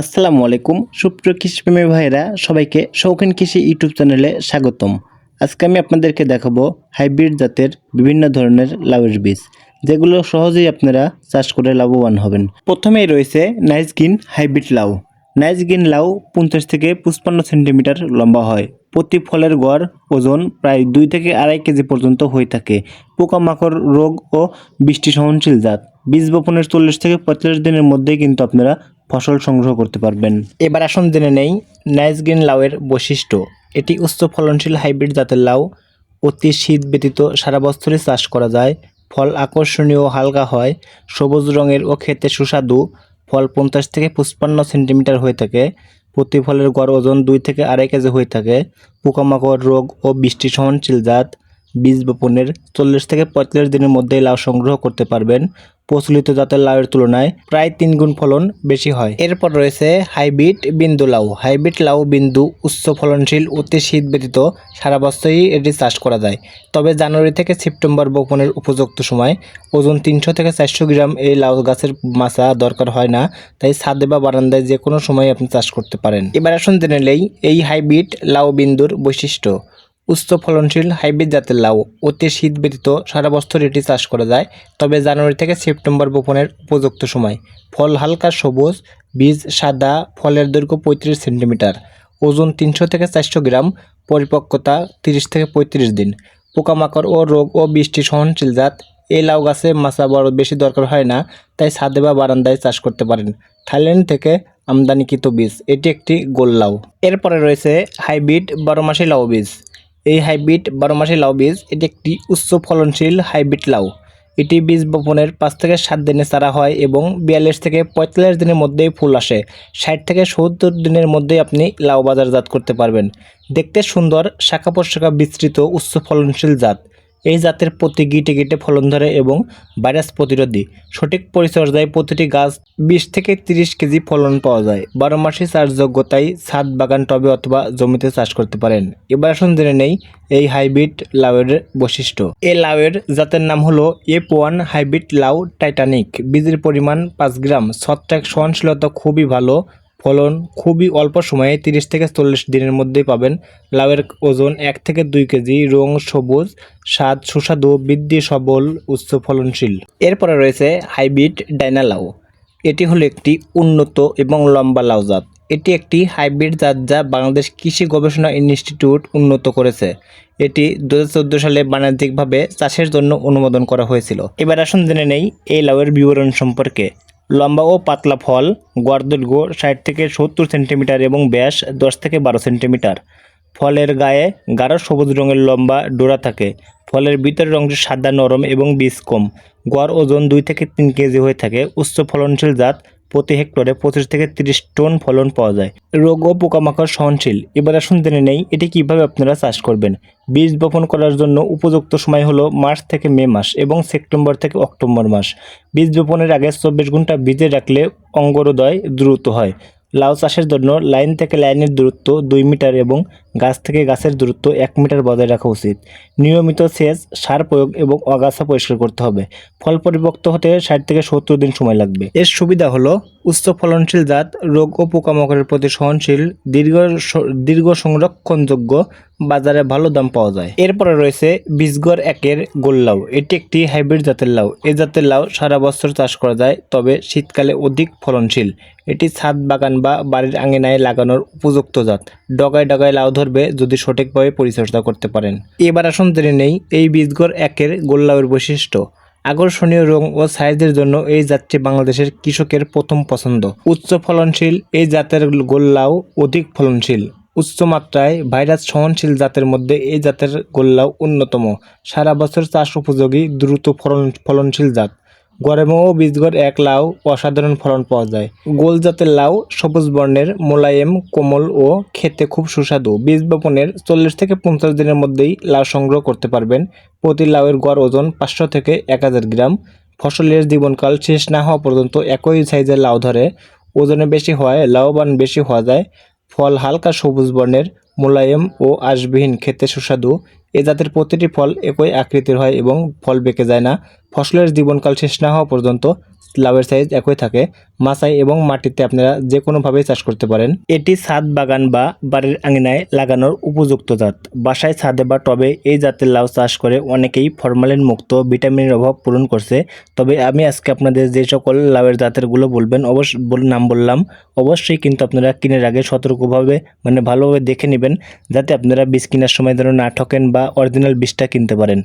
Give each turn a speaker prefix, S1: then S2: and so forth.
S1: আসসালামু আলাইকুম। সুপ্রিয় কৃষিপ্রেমী ভাইরা সবাইকে শৌখিন কৃষি ইউটিউব চ্যানেলে স্বাগতম। আজকে আমি আপনাদেরকে দেখাবো হাইব্রিড জাতের বিভিন্ন ধরনের লাউয়ের বীজ, যেগুলো সহজেই আপনারা চাষ করে লাভবান হবেন। প্রথমেই রয়েছে নাইসগিন হাইব্রিড লাউ। নাইসগিন লাউ পঞ্চাশ থেকে পঁচপান্ন সেন্টিমিটার লম্বা হয়। প্রতি ফলের গড় ওজন প্রায় দুই থেকে আড়াই কেজি পর্যন্ত হয়ে থাকে। পোকামাকড় রোগ ও বৃষ্টি সহনশীল জাত। বীজ বপনের চল্লিশ থেকে পঁয়তাল্লিশ দিনের মধ্যেই কিন্তু আপনারা ফসল সংগ্রহ করতে পারবেন। এবার আসুন জেনে নেই, নাইস গ্রিন লাউয়ের বৈশিষ্ট্য। এটি উচ্চ ফলনশীল হাইব্রিড জাতের লাউ, অতি শীত ব্যতীত সারা বছরই চাষ করা যায়। ফল আকর্ষণীয় হালকা হয়, সবুজ রঙের ও খেতে সুস্বাদু। ফল পঞ্চাশ থেকে পঁচপান্ন সেন্টিমিটার হয়ে থাকে, প্রতি ফলের গড় ওজন দুই থেকে আড়াই কেজি হয়ে থাকে। পোকামাকড় রোগ ও বৃষ্টি সহনশীল জাত। বীজ বপনের চল্লিশ থেকে পঁয়তাল্লিশ দিনের মধ্যেই লাউ সংগ্রহ করতে পারবেন। প্রচলিত জাতের লাউয়ের তুলনায় প্রায় তিন গুণ ফলন বেশি হয়। এরপর রয়েছে হাইব্রিড বিন্দু লাউ। হাইব্রিড লাউ বিন্দু উচ্চ ফলনশীল অতি শীত ব্যতীত সারা বছরই এটি চাষ করা যায়। তবে জানুয়ারি থেকে সেপ্টেম্বর বপনের উপযুক্ত সময় ওজন তিনশো থেকে চারশো গ্রাম এই লাউ গাছের মাচা দরকার হয় না, তাই ছাদে বা বারান্দায় যে কোনো সময় আপনি চাষ করতে পারেন। এবার আসুন জেনে নেই এই হাইব্রিড লাউ বিন্দুর বৈশিষ্ট্য। উচ্চ ফলনশীল হাইব্রিড জাতের লাউ অতি শীত ব্যতীত সারা বছর এটি চাষ করা যায়, তবে জানুয়ারি থেকে সেপ্টেম্বর বপনের উপযুক্ত সময়। ফল হালকা সবুজ, বীজ সাদা, ফলের দৈর্ঘ্য পঁয়ত্রিশ সেন্টিমিটার, ওজন তিনশো থেকে চারশো গ্রাম, পরিপক্কতা তিরিশ থেকে পঁয়ত্রিশ দিন। পোকামাকড় ও রোগ ও বৃষ্টি সহনশীল জাত এই লাউ গাছে মাছা বড় বেশি দরকার হয় না, তাই ছাদে বা বারান্দায় চাষ করতে পারেন। থাইল্যান্ড থেকে আমদানিকৃত বীজ, এটি একটি গোল লাউ। এরপরে রয়েছে হাইব্রিড বারোমাসি লাউ বীজ। এই হাইব্রিড বারোমাসি লাউ বীজ, এটি একটি উচ্চ ফলনশীল হাইব্রিড লাউ। এটি বীজ বপনের পাঁচ থেকে সাত দিনে চারা হয় এবং বিয়াল্লিশ থেকে পঁয়তাল্লিশ দিনের মধ্যেই ফুল আসে। ষাট থেকে সত্তর দিনের মধ্যেই আপনি লাউ বাজারজাত করতে পারবেন। দেখতে সুন্দর, শাখা প্রশাখা বিস্তৃত, উচ্চ ফলনশীল জাত। এই জাতের প্রতি গিটে গিটে ফলন ধরে এবং ভাইরাস প্রতিরোধী। সঠিক পরিচর্যায় প্রতিটি গাছ বিশ থেকে তিরিশ কেজি ফলন পাওয়া যায়। বারো মাসে চাষযোগ্যতায় ছাদ, বাগান, টবে অথবা জমিতে চাষ করতে পারেন। এবার আসুন জেনে নেই এই হাইব্রিড লাউয়ের বৈশিষ্ট্য। এই লাউয়ের জাতের নাম হলো এফ ওয়ান হাইব্রিড লাউ টাইটানিক। বীজের পরিমাণ পাঁচ গ্রাম। ছত্রাক সহনশীলতা খুবই ভালো। ফলন খুবই অল্প সময়ে তিরিশ থেকে চল্লিশ দিনের মধ্যে পাবেন। লাউয়ের ওজন এক থেকে দুই কেজি, রং সবুজ, স্বাদ সুস্বাদু, বৃদ্ধি সবল, উচ্চ ফলনশীল। এরপরে রয়েছে হাইব্রিড ডাইনা লাউ। এটি হলো একটি উন্নত এবং লম্বা লাউ জাত। এটি একটি হাইব্রিড জাত যা বাংলাদেশ কৃষি গবেষণা ইনস্টিটিউট উন্নত করেছে। এটি দু হাজার চোদ্দ সালে বাণিজ্যিকভাবে চাষের জন্য অনুমোদন করা হয়েছিল। এবার আসুন জেনে নেই এই লাউয়ের বিবরণ সম্পর্কে। লম্বা ও পাতলা ফল গড় দৈর্ঘ্য ষাট থেকে সত্তর সেন্টিমিটার এবং ব্যাস দশ থেকে বারো সেন্টিমিটার। ফলের গায়ে গাঢ় সবুজ রঙের লম্বা ডোরা থাকে। ফলের ভিতরের অংশ সাদা নরম এবং বীজ কম গড় ওজন দুই থেকে তিন কেজি হয়ে থাকে। উচ্চ ফলনশীল জাত প্রতি হেক্টরে পঁচিশ থেকে তিরিশ টন ফলন পাওয়া যায়। রোগ ও পোকামাকড় সহনশীল। এবার আসুন জেনে নেই এটি কীভাবে আপনারা চাষ করবেন। বীজ বপন করার জন্য উপযুক্ত সময় হলো মার্চ থেকে মে মাস এবং সেপ্টেম্বর থেকে অক্টোবর মাস। বীজ বপনের আগে চব্বিশ ঘণ্টা বীজে রাখলে অঙ্গরোদয় দ্রুত হয়। লাউ চাষের জন্য লাইন থেকে লাইনের দূরত্ব দুই মিটার এবং গাছ থেকে গাছের দূরত্ব এক মিটার বজায় রাখা উচিত। নিয়মিত সেচ, সার প্রয়োগ এবং অগাছা পরিষ্কার করতে হবে। ফল পরিপক্ত হতে ষাট থেকে সত্তর দিন সময় লাগবে। এর সুবিধা হলো উচ্চ ফলনশীল জাত, রোগ ও পোকামাকড়ের প্রতি সহনশীল, দীর্ঘ দীর্ঘ সংরক্ষণযোগ্য বাজারে ভালো দাম পাওয়া যায়। এরপরে রয়েছে বীজগড় একের গোল লাউ। এটি একটি হাইব্রিড জাতের লাউ। এ জাতের লাউ সারা বছর চাষ করা যায়, তবে শীতকালে অধিক ফলনশীল। এটি ছাদ বাগান বা বাড়ির আঙিনায় লাগানোর উপযুক্ত জাত। ডগায় ডগায় লাউ ধরবে যদি সঠিকভাবে পরিচর্যা করতে পারেন। এবার আসুন জেনে নেই এই বীজগড় একের গোল লাউয়ের বৈশিষ্ট্য। আকর্ষণীয় রং ও সাইজের জন্য এই জাতটি বাংলাদেশের কৃষকের প্রথম পছন্দ। উচ্চ ফলনশীল এই জাতের গোল্লাও অধিক ফলনশীল। উচ্চ মাত্রায় ভাইরাস সহনশীল জাতের মধ্যে এই জাতের গোল্লাও অন্যতম। সারা বছর চাষ উপযোগী, দ্রুত ফলন, ফলনশীল জাত। গরমে ও বীজগড় এক লাউ অসাধারণ ফলন পাওয়া যায়। গোল জাতের লাউ সবুজ বর্ণের, মোলায়েম, কোমল ও খেতে খুব সুস্বাদু। বীজ বপনের চল্লিশ থেকে পঞ্চাশ দিনের মধ্যেই লাউ সংগ্রহ করতে পারবেন। প্রতি লাউয়ের গড় ওজন পাঁচশো থেকে এক হাজার গ্রাম। ফসলের জীবনকাল শেষ না হওয়া পর্যন্ত একই সাইজের লাউ ধরে। ওজনে বেশি হওয়ায় লাভবান বেশি হওয়া যায়। ফল হালকা সবুজ বর্ণের, মোলায়েম ও আশবিহীন, খেতে সুস্বাদু। এ জাতের প্রতিটি ফল একই আকৃতির হয় এবং ফল বেঁকে যায় না। ফসলের জীবনকাল শেষ না হওয়া পর্যন্ত লাউয়ের সাইজ একই থাকে। মাচায় এবং মাটিতে আপনারা যে কোনোভাবে চাষ করতে পারেন। এটি ছাদ বাগান বা বাড়ির আঙিনায় লাগানোর উপযুক্ত জাত। বাসায়, ছাদে বা টবে এই জাতের লাউ চাষ করে অনেকেই ফরমালিন মুক্ত ভিটামিনের অভাব পূরণ করছে। তবে আমি আজকে আপনাদের যে সকল লাউয়ের জাতেরগুলো বলবেন অবশ্য নাম বললাম, অবশ্যই কিন্তু আপনারা কিনের আগে সতর্কভাবে মানে ভালোভাবে দেখে নেবেন, যাতে আপনারা বীজ কেনার সময় যেন না ঠকেন বা অরিজিনাল বীজটা কিনতে পারেন।